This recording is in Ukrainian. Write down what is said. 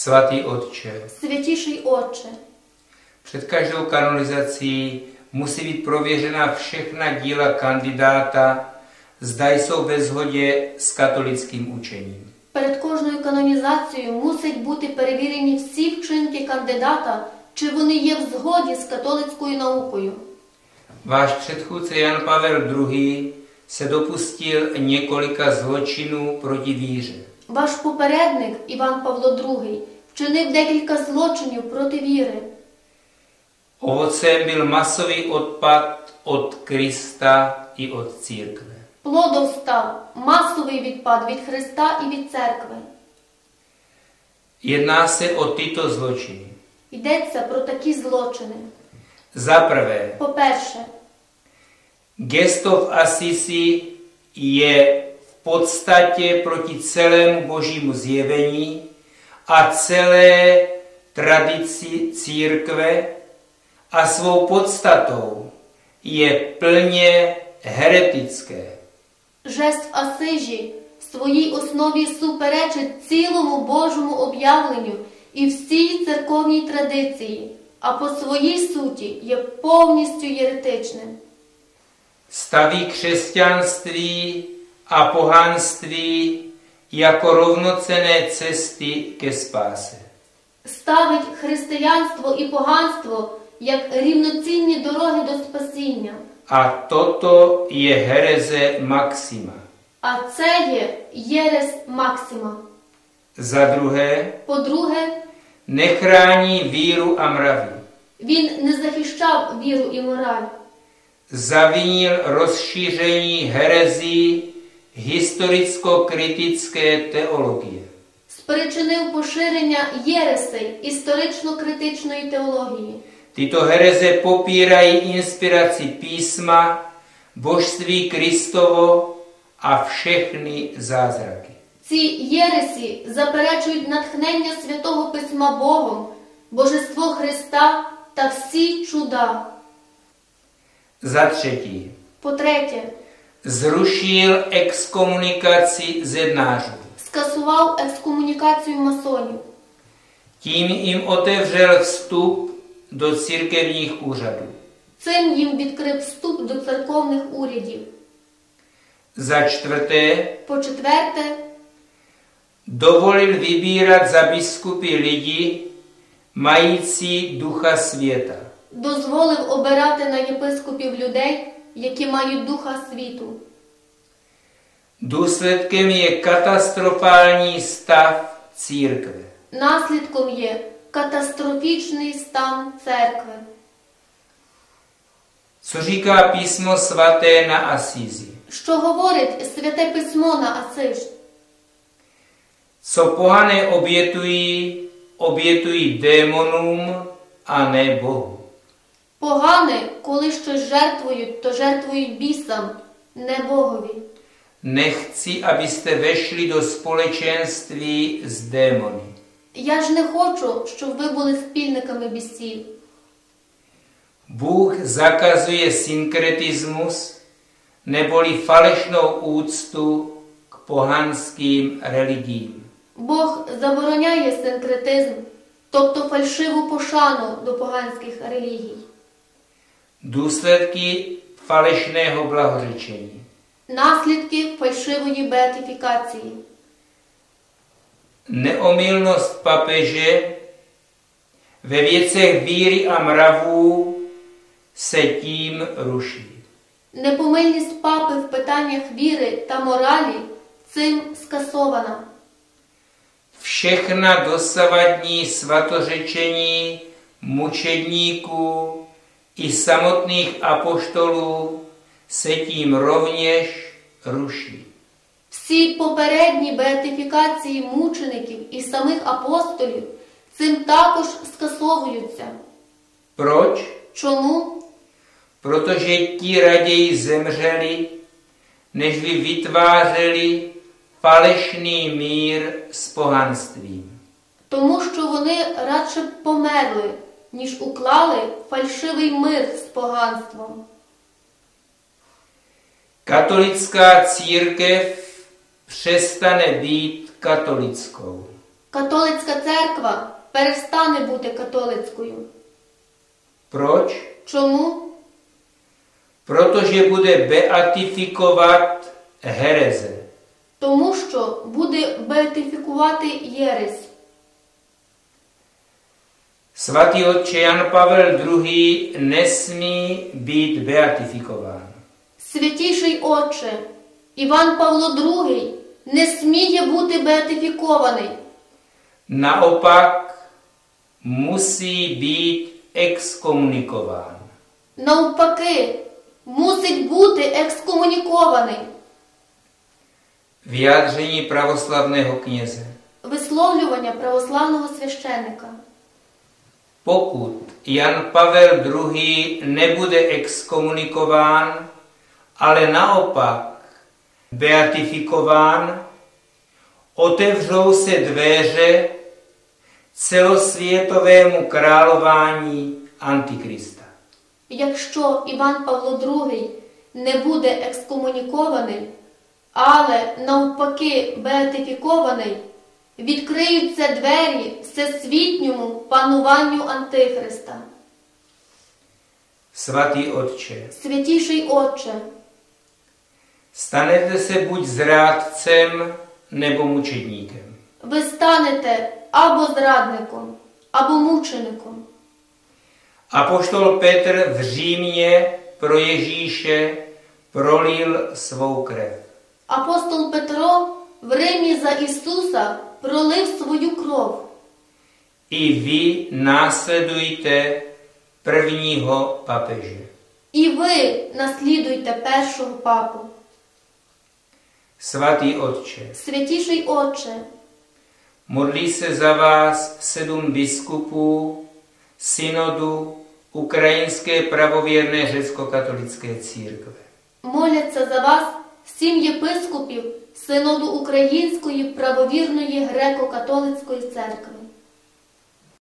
Svatý Otče, Святіший Отче, před každou kanonizací musí být prověřena všechna díla kandidáta, zda jsou ve shodě s katolickým učením. перед кожною канонізацією мусять бути перевірені всі вчинки кандидата, чи вони є в згоді з католицькою наукою. Váš předchůdce Jan Pavel II. se dopustil několika zločinů proti víře. Ваш попередник Іван Павло II вчинив декілька злочинів проти віри. Ovocem byl masový odpad od Krista i od církve. Плодом став масовий відпад від Христа і від церкви. Jedná se o tyto zločiny. Йдеться про такі злочини. Za prvé, По-перше, gesto v Asisi je v podstatě proti celému božímu zjevení a celé tradici církve a svou podstatou je plně heretické. жест Асижі в своїй основі суперечить цілому Божому об'явленню і всій церковній традиції, а по своїй суті є повністю єретичним. Staví křesťanství a pohanství jako rovnocené cesty ke spáse. Ставить християнство і поганство як рівноцінні дороги до спасіння. A toto je hereze maxima. А це є єрес Максима. Za druhé, По-друге, nechrání víru a mravy. він не захищав віру і мораль. Zavinil rozšíření herezí historicko-kritické teologie. спричинив поширення єресей історично-критичної теології. Tyto hereze popírají inspiraci písma, božství Kristovo a všechny zázraky. Ці єресі заперечують натхнення святого письма Богом, Божество Христа та всі чуда. Za třetí, По-третє, zrušil exkomunikaci zednářů. скасував екскомунікацію масонів. Tím jim otevřel vstup do církevních úřadů. Цим їм відкрив вступ до церковних урядів. Za čtvrté, По-четверте, dovolil vybírat za biskupy lidi mající ducha světa. дозволив обирати на єпископів людей, які мають духа світу. Důsledkem je katastrofální stav církve. Наслідком є катастрофічний стан церкви. Co říká písmo svaté na Asízi? Що говорить святе письмо на Асиш? Co pohané obětují, obětují démonům a ne Bohu. Погане, коли щось жертвують, то жертвують бісам, не Богові. Nechci, abyste vešli do společenství s démony. Я ж не хочу, щоб ви були спільниками бісів. Bůh zakazuje synkretismus neboli falešnou úctu k pohanským religiím. Бог забороняє синкретизм, тобто фальшиву пошану до поганських релігій. Důsledky falešného blahořečení. Наслідки фальшивої беатифікації. Neomylnost papeže ve věcech víry a mravů se tím ruší. Непомильність папи в питаннях віри та моралі цим скасована. Všechna dosavadní svatořečení mučedníků i samotných apoštolů se tím rovněž ruší. Всі попередні беатифікації мучеників і самих апостолів цим також скасовуються. Proč? Чому? Protože ti raději zemřeli, než by vytvářeli falešný mír s pohanstvím. Тому що вони радше померли, ніж уклали фальшивий мир з поганством. Katolická církev přestane být katolickou. католицька церква перестане бути католицькою. Proč? Чому? Protože bude beatifikovat hereze. Тому що буде беатифікувати єресь. Svatý otče Jan Pavel II. nesmí být beatifikován. Святіший Отче, Іван Павло II не сміє бути беатифікований. Naopak musí být exkomunikován. Навпаки, мусить бути екскомунікований. Vyjádření pravoslavného kněze. Висловлювання православного священика. Pokud Jan Pavel II. nebude exkomunikován, ale naopak beatifikován, otevřou se dveře celosvětovému králování Antikrista. Якщо Іван Павло II не буде екскомунікований, але навпаки беатифікований, відкриються двері всесвітньому пануванню Антихриста. Svatý Otče, Святіший Отче, se buď zrádcem nebo mučedníkem. ви станете або зрадником, або мучеником. Apoštol Petr v Římě pro Ježíše prolil svou krev. Апостол Петро в Римі за Ісуса пролив свою кров. I vy následujte prvního papeže. І ви наслідуйте першого папу. Svatý Otče, Святіший Отче, se za vás sedm biskupů synodu Ukrajinské pravověrné řecko-katolické církve. моляться за вас сім єпископів Синоду Української правовірної греко-католицької церкви.